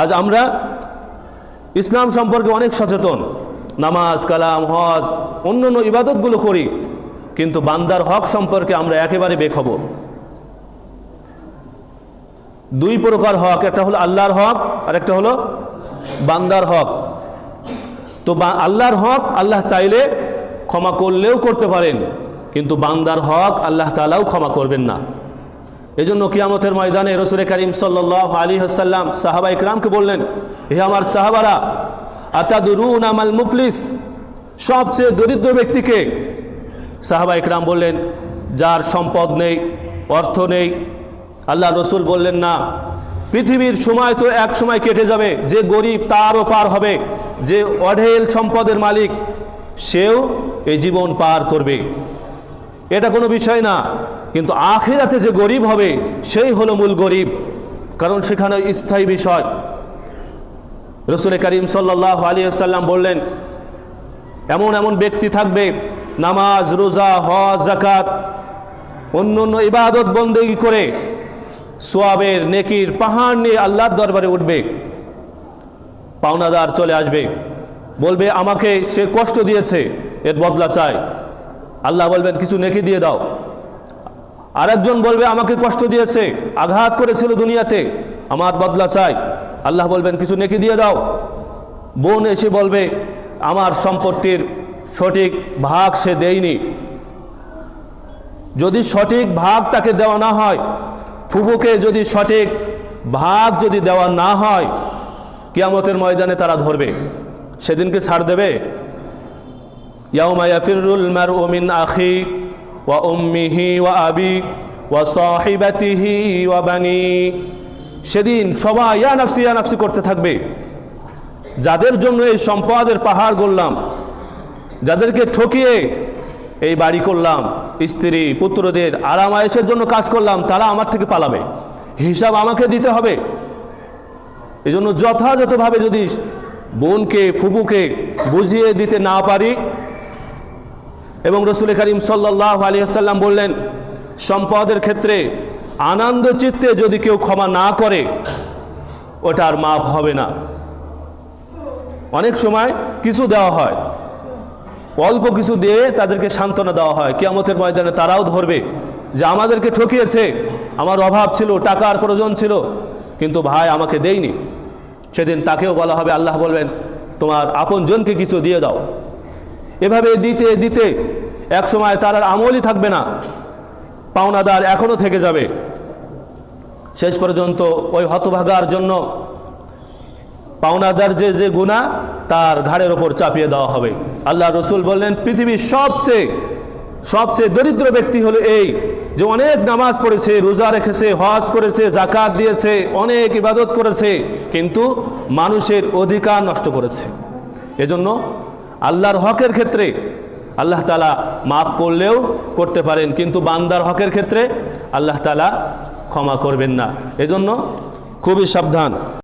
আজ আমরা ইসলাম সম্পর্কে অনেক সচেতন। নামাজ, কালাম, হজ অন্য অন্য ইবাদতগুলো করি, কিন্তু বান্দার হক সম্পর্কে আমরা একেবারে বেখবর। দুই প্রকার হক, একটা হলো আল্লাহর হক, আর একটা হলো বান্দার হক। তো আল্লাহর হক আল্লাহ চাইলে ক্ষমা করলেও করতে পারেন, কিন্তু বান্দার হক আল্লাহ তালাও ক্ষমা করবেন না। এই জন্য কিয়ামতের ময়দানে রসুল করিম সাল্লাহ আলী হাসাল্লাম সাহাবা ইকরামকে বললেন, হে আমার সাহাবারা, আতাদুরুন আমাল মুফলিস? সবচেয়ে দরিদ্র ব্যক্তিকে সাহাবা ইকরাম বললেন, যার সম্পদ নেই, অর্থ নেই। আল্লাহ রসুল বললেন, না, পৃথিবীর সময় তো এক সময় কেটে যাবে, যে গরিব তারও পার হবে, যে অঢেল সম্পদের মালিক, সেও এই জীবন পার করবে। এটা কোনো বিষয় না। কিন্তু আখিরাতে যে গরিব হবে, সেই হলো মূল গরিব। কারণ সেখানে স্থায়ী বিষয়। রসুল করিম সাল্লাহ আলী আসাল্লাম বললেন, এমন এমন ব্যক্তি থাকবে, নামাজ, রোজা, হজ জাকাত অন্য অন্য ইবাদত বন্দেগি করে সোয়াবের নেকির পাহাড় নিয়ে আল্লাহর দরবারে উঠবে। পাওনাদার চলে আসবে। বলবে, আমাকে সে কষ্ট দিয়েছে, এর বদলা চায় আল্লাহ বলবেন, কিছু নেকি দিয়ে দাও। আরেকজন বলবে, আমাকে কষ্ট দিয়েছে, আঘাত করেছিল দুনিয়াতে। আমার বদলা চাই। আল্লাহ বলবেন, কিছু নেকি দিয়ে দাও। বোন এসে বলবে, আমার সম্পত্তির সঠিক ভাগ সে দেয়নি। যদি সঠিক ভাগ তাকে দেওয়া না হয়, ফুফুকে যদি সঠিক ভাগ যদি দেওয়া না হয়, কিয়ামতের ময়দানে তারা ধরবে। সেদিনকে ছাড় দেবে? ইয়াউমা ইয়াফিরুল মারউ মিন আখি ওয়া সাহিবাতিহি ওয়া বানি। সেদিন সবাই ইয়া নাফসি ইয়া নাফসি করতে থাকবে। যাদের জন্য এই সম্পদের পাহাড় গড়লাম, যাদেরকে ঠকিয়ে এই বাড়ি করলাম, স্ত্রী, পুত্রদের আরামায়েশের জন্য কাজ করলাম, তারা আমার থেকে পালাবে। হিসাব আমাকে দিতে হবে। এই জন্য যথাযথভাবে যদি বোনকে, ফুবুকে বুঝিয়ে দিতে না পারি রসুল করিম সাল্লাহ আলী আসাল্লাম বললেন, সম্পদের ক্ষেত্রে আনন্দ চিত্তে যদি কেউ ক্ষমা না করে ওটার মাপ হবে না। অনেক সময় কিছু দেওয়া হয়, অল্প কিছু দিয়ে তাদেরকে সান্ত্বনা দেওয়া হয়। কিয়ামতের ময়দানে তারাও ধরবে যে আমাদেরকে ঠকিয়েছে, আমার অভাব ছিল টাকার প্রয়োজন ছিল, কিন্তু ভাই আমাকে দেয়নি। সেদিন তাকেও বলা হবে, আল্লাহ বলবেন, তোমার আপনজনকে কিছু দিয়ে দাও। এভাবে দিতে দিতে এক সময় তার আর আমলই থাকবে না। পাওনাদার এখনও থেকে যাবে। শেষ পর্যন্ত ওই হতভাগার জন্য পাওনাদার যে যে গুণা তার ঘাড়ের ওপর চাপিয়ে দেওয়া হবে। আল্লাহ রসুল বললেন, পৃথিবীর সবচেয়ে সবচেয়ে দরিদ্র ব্যক্তি হলো এই যে অনেক নামাজ পড়েছে, রোজা রেখেছে, হজ করেছে জাকাত দিয়েছে, অনেক ইবাদত করেছে, কিন্তু মানুষের অধিকার নষ্ট করেছে। এজন্য আল্লাহর হকের ক্ষেত্রে আল্লাহ তালা মাফ করলেও করতে পারেন, কিন্তু বান্দার হকের ক্ষেত্রে আল্লাহ তালা ক্ষমা করবেন না। এজন্য খুবই সাবধান।